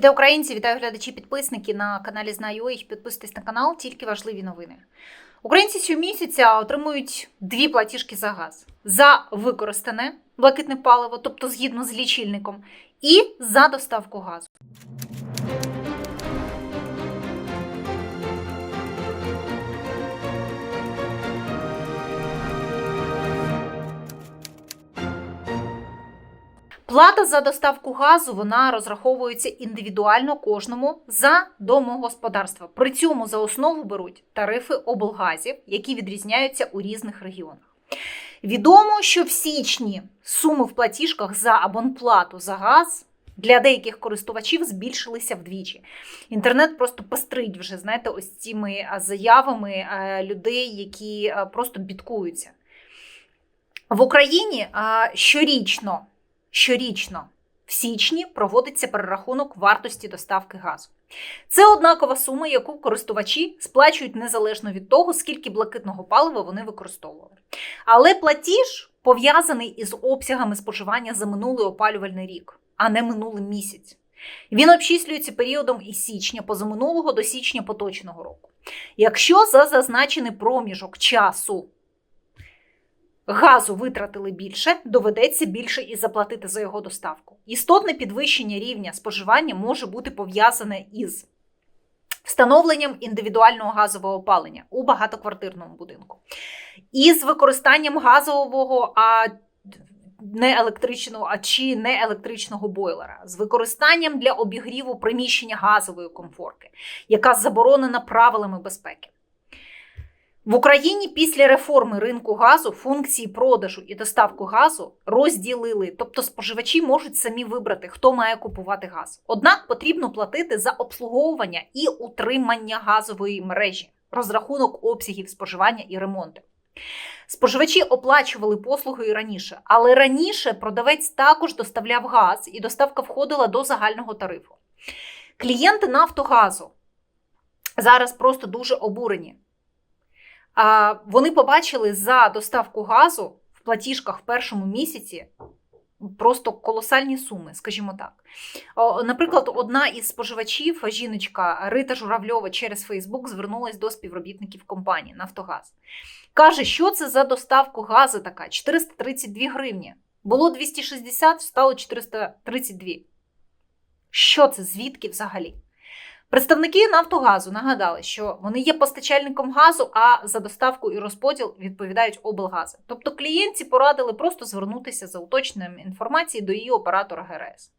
Вітаю українці, вітаю глядачі, підписники на каналі Знаю. Підписуйтесь на канал, тільки важливі новини. Українці щомісяця отримують дві платіжки за газ: за використане блакитне паливо, тобто згідно з лічильником, і за доставку газу. Плата за доставку газу вона розраховується індивідуально кожному за домогосподарства. При цьому за основу беруть тарифи облгазів, які відрізняються у різних регіонах. Відомо, що в січні суми в платіжках за абонплату за газ для деяких користувачів збільшилися вдвічі. Інтернет просто пестрить вже, знаєте, ось цими заявами людей, які просто бідкуються. В Україні щорічно щорічно в січні проводиться перерахунок вартості доставки газу. Це однакова сума, яку користувачі сплачують незалежно від того, скільки блакитного палива вони використовували. Але платіж пов'язаний із обсягами споживання за минулий опалювальний рік, а не минулий місяць. Він обчислюється періодом із січня позаминулого до січня поточного року. Якщо за зазначений проміжок часу газу витратили більше, доведеться більше і заплатити за його доставку. Істотне підвищення рівня споживання може бути пов'язане із встановленням індивідуального газового опалення у багатоквартирному будинку, із використанням газового а не електричного, а чи не електричного бойлера, з використанням для обігріву приміщення газової комфорки, яка заборонена правилами безпеки. В Україні після реформи ринку газу функції продажу і доставку газу розділили, тобто споживачі можуть самі вибрати, хто має купувати газ. Однак потрібно платити за обслуговування і утримання газової мережі, розрахунок обсягів споживання і ремонту. Споживачі оплачували послуги і раніше, але раніше продавець також доставляв газ, і доставка входила до загального тарифу. Клієнти Нафтогазу зараз просто дуже обурені. Вони побачили за доставку газу в платіжках в першому місяці просто колосальні суми, скажімо так. Наприклад, одна із споживачів, жіночка Рита Журавльова через Фейсбук звернулася до співробітників компанії Нафтогаз. Каже, що це за доставку газу така? 432 гривні. Було 260, стало 432. Що це? Звідки взагалі? Представники Нафтогазу нагадали, що вони є постачальником газу, а за доставку і розподіл відповідають облгази. Тобто клієнтці порадили просто звернутися за уточненням інформації до її оператора ГРС.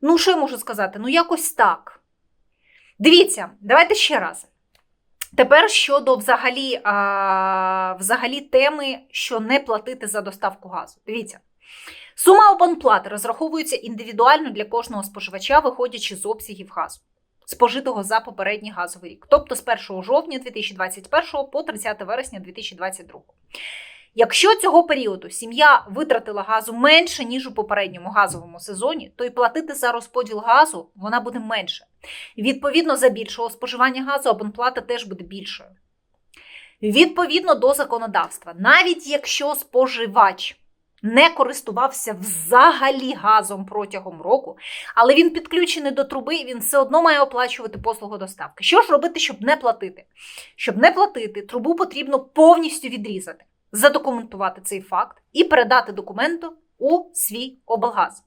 Ну, що я можу сказати? Ну, якось так. Дивіться, давайте ще раз. Тепер щодо взагалі, а, взагалі теми, що не платити за доставку газу. Дивіться. Сума абонплати розраховується індивідуально для кожного споживача, виходячи з обсягів газу спожитого за попередній газовий рік, тобто з 1 жовтня 2021 по 30 вересня 2022. Якщо цього періоду сім'я витратила газу менше, ніж у попередньому газовому сезоні, то й платити за розподіл газу вона буде менше. Відповідно, за більшого споживання газу абонплата теж буде більшою. Відповідно до законодавства, навіть якщо споживач не користувався взагалі газом протягом року, але він підключений до труби, і він все одно має оплачувати послугу доставки. Що ж робити, щоб не платити? Щоб не платити, трубу потрібно повністю відрізати, задокументувати цей факт і передати документу у свій облгаз.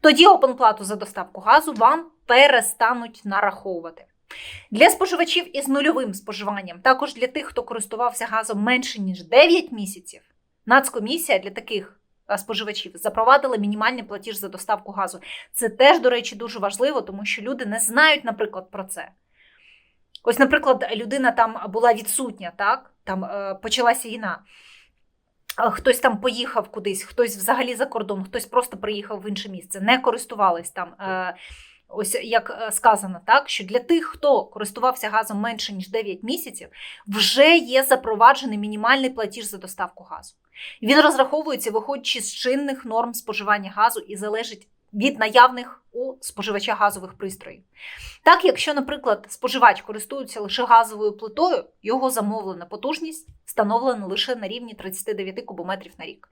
Тоді опенплату за доставку газу вам перестануть нараховувати. Для споживачів із нульовим споживанням, також для тих, хто користувався газом менше ніж 9 місяців. Нацкомісія для таких споживачів запровадила мінімальний платіж за доставку газу. Це теж, до речі, дуже важливо, тому що люди не знають, наприклад, про це. Ось, наприклад, людина там була відсутня, так? Там е, почалася війна. Хтось там поїхав кудись, хтось взагалі за кордон, хтось просто приїхав в інше місце, не користувались там. Е, Ось як е, сказано, так що для тих, хто користувався газом менше ніж 9 місяців, вже є запроваджений мінімальний платіж за доставку газу. Він розраховується, виходячи з чинних норм споживання газу і залежить від наявних у споживача газових пристроїв. Так, якщо, наприклад, споживач користується лише газовою плитою, його замовлена потужність встановлена лише на рівні 39 кубометрів на рік.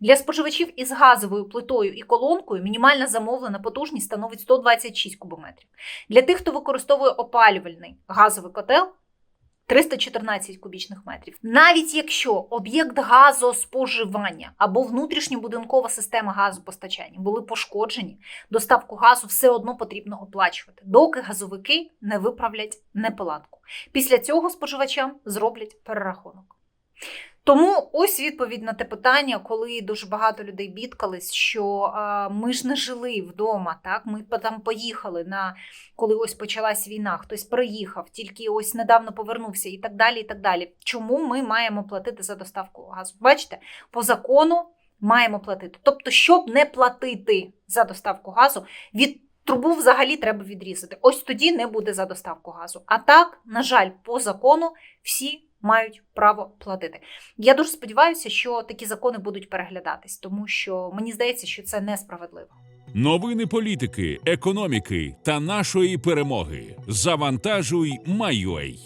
Для споживачів із газовою плитою і колонкою мінімальна замовлена потужність становить 126 кубометрів. Для тих, хто використовує опалювальний газовий котел. 314 кубічних метрів. Навіть якщо об'єкт газоспоживання або внутрішньобудинкова система газопостачання були пошкоджені, доставку газу все одно потрібно оплачувати, доки газовики не виправлять неполадку. Після цього споживачам зроблять перерахунок. Тому ось відповідь на те питання, коли дуже багато людей бідкались, що ми ж не жили вдома, так ми там поїхали на коли ось почалась війна, хтось приїхав, тільки ось недавно повернувся, і так далі. І так далі. Чому ми маємо платити за доставку газу? Бачите, по закону маємо платити. Тобто, щоб не платити за доставку газу, від трубу взагалі треба відрізати. Ось тоді не буде за доставку газу. А так, на жаль, по закону всі мають право платити. Я дуже сподіваюся, що такі закони будуть переглядатись, тому що мені здається, що це несправедливо. Новини політики, економіки та нашої перемоги. Завантажуй, Майой.